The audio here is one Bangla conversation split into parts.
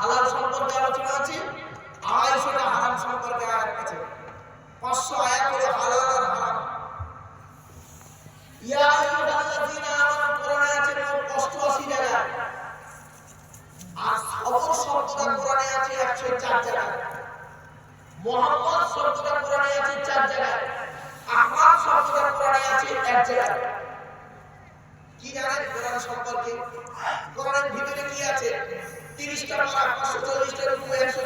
হালাল সম্পর্কে আলোচনা আছে? আড়াইশোটা হারাম সম্পর্কে আয়াত আছে। পাঁচশো আয়াত হলো হালাল আর হারাম। আমানু, কোরআনে আছে কোরআনে আছে জায়গায়। কি জানেন সম্পর্কে? কোরআনের ভিতরে কি আছে? তিরিশটা পারা পাঁচশো একশো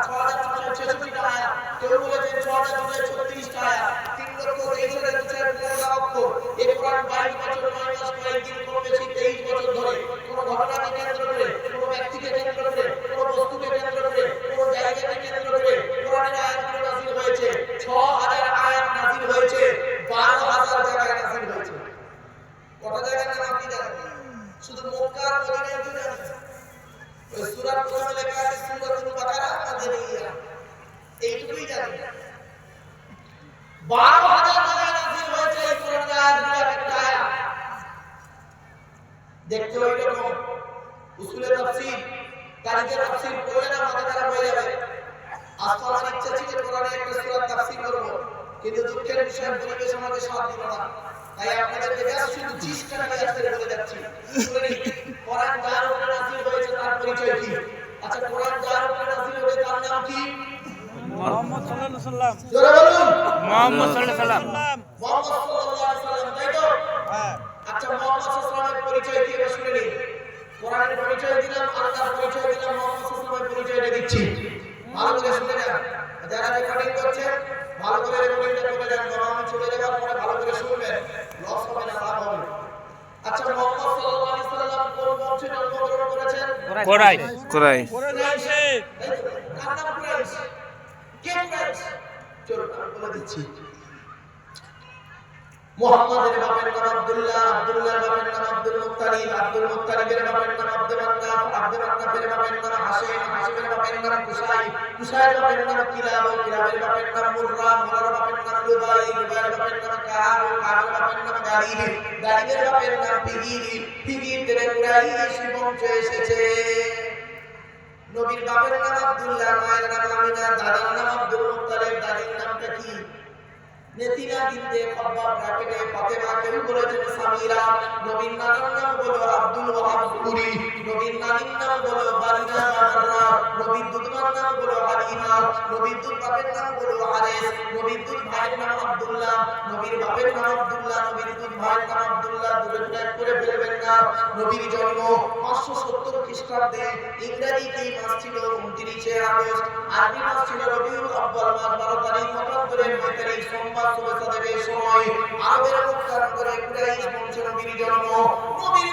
ছ হাজার ছশো ছেষট্টিটা আয়া। কেউ বলেছেন ছ হাজার দুশো ছত্রিশটা আয়া তিন লক্ষ তেইশ হাজার দুশো পনেরো অক্ষর এই কোরআন বাইশ বছর নয় মাস কয়েকদিন কম বেশি তেইশ বছর ধরে কোনো ঘটনাকে কেন্দ্র করে কোনো ব্যক্তিকে কেন্দ্র করে কোনো বস্তুকে কেন্দ্র করে কোনো জায়গাকে কেন্দ্র করে কোরআনের আয়াতগুলো নাজিল হয়েছে ছ হাজার আয়াত নাজিল হয়েছে বারো হাজার জায়গায় নাজিল হয়েছে কটা জায়গায় নাম আপনি জানেন শুধু মক্কা আর মদিনায় তো জানেন ওই সূরার প্রথমে লেখা আছে সূরাতুল বাকারা মাদানিয়া এইটুকুই জানেন বারো হাজার জায়গায় নাজিল হয়েছে এই কোরআনের আয়াতগুলো এক একটা আয়াত দেখতে ওই রকম উসুলে তাফসীর তারিখে তাফসীর পড়লে না মাথা খারাপ হয়ে যাবে? আজ তো আমার ইচ্ছা ছিল কোরআনে একটা সূরা তাফসীর করব কিন্তু দুঃখের বিষয় পরিবেশ আমাকে সাথ দিল না। তাই আপনাদেরকে জাস্ট শুধু জিসটা নিয়ে আসতে বলে যাচ্ছি কোরআন যার উপরে নাযিল হয়েছে তার পরিচয় কি? আচ্ছা কোরআন যার উপরে নাযিল হয়েছে তার নাম কি? মোহাম্মদ সাল্লাল্লাহু সাল্লাম জোরে বলুন। মোহাম্মদ সাল্লাল্লাহু সাল্লাম মুহাম্মদ সাল্লাল্লাহু আলাইহি সাল্লাম তাই তো হ্যাঁ আচ্ছা মোহাম্মদ সাল্লামের পরিচয় কি এবার শুনে নিন কোরআনের পরিচয় দিলাম আল্লাহর পরিচয় দিলাম মোহাম্মদ সাল্লামের পরিচয়টা দিচ্ছি। ভালো করে শুনে যান। যারা রেকর্ডিং করছেন ভালো করে রেকর্ডিংটা করে যান আমি চলে যাওয়ার পরে ভালো করে শুনবেন লস হবে না লাভ হবে। আচ্ছা মোহাম্মদ সাল্লাল্লাহু আলাইহি সাল্লাম কোন বংশে জন্মগ্রহণ করেছেন? Core i core i কুরাইশে? কার নাম কুরাইশ? কে কুরাইশ? চলুন আমি বলে দিচ্ছি। মুহাম্মাদের বাপের নাম আব্দুল্লাহ আব্দুল্লাহর বাপের নাম আব্দুল মুত্তালিব আব্দুল মুত্তালিবের বাপের নাম নাম নাম নাম নাম নাম নাম নাম নাম এসেছে নবীর বাপের নাম আব্দুল্লাহ মায়ের নাম আমিনা দাদার নাম আব্দুল মুত্তালিব দাদির নামটা কি নেতিনা বিনতে খাব্বাব ব্র্যাকেটে ফাতেমা কেউ বলেছেন সামিরা। নবীর নানার নাম হলো আব্দুল ওয়াহাব কুরি নবীর নানির নাম হলো বারিনা মাররা নবীর দুধমার নাম হলো হালিমা। নবীর দুধ বাপের নাম হলো হারেস। নবীর দুধ ভাইয়ের নাম আব্দুল্লাহ। নবীর বাপের নাম আব্দুল্লাহ। নবীর দুধ ভাইয়ের নাম ইসলাম নবীর জন্ম পাঁচশো সত্তর খ্রিস্টাব্দে ইংরাজিতে মাস ছিল উনত্রিশে আগস্ট। আরবি মাস ছিল রবিউল আব্বাল মাস, বারো তারিখ হঠাৎ নয় তারিখ, সোমবার শুভেচ্ছা দেবে সময়। আরবের উত্থান করে কুরাইশ বংশ নবীর জন্ম। নবীর